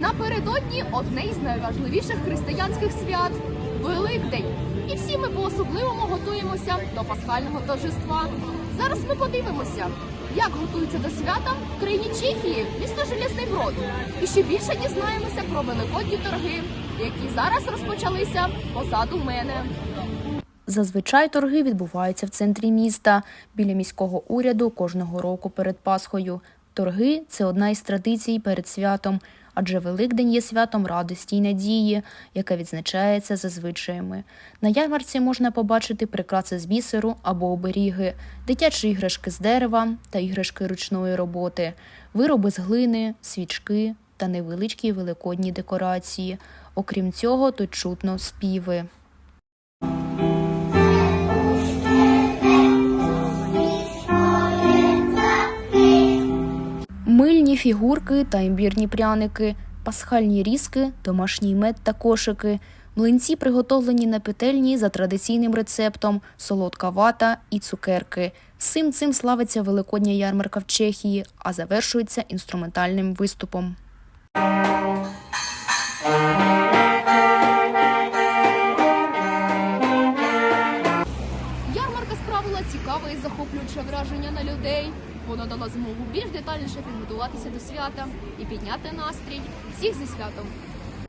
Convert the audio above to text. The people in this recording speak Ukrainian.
Напередодні одне із найважливіших християнських свят Великдень. І всі ми по-особливому готуємося до пасхального торжества. Зараз ми подивимося, як готуються до свята в країні Чехії, місто Железний Брод. І ще більше дізнаємося про великодні торги, які зараз розпочалися позаду мене. Зазвичай торги відбуваються в центрі міста біля міського уряду кожного року перед Пасхою. Торги це одна із традицій перед святом, адже Великдень є святом радості й надії, яке відзначається за звичаями. На ярмарці можна побачити прикраси з бісеру або оберіги, дитячі іграшки з дерева та іграшки ручної роботи, вироби з глини, свічки та невеличкі великодні декорації. Окрім цього, тут чутно співи. Мильні фігурки та імбірні пряники, пасхальні різки, домашній мед та кошики, млинці приготовлені на петельні за традиційним рецептом, солодка вата і цукерки. Всім цим славиться великодня ярмарка в Чехії, а завершується інструментальним виступом. Ярмарка справила цікаве і захоплююче враження на людей. Воно дало змогу більш детальніше підготуватися до свята і підняти настрій всіх зі святом.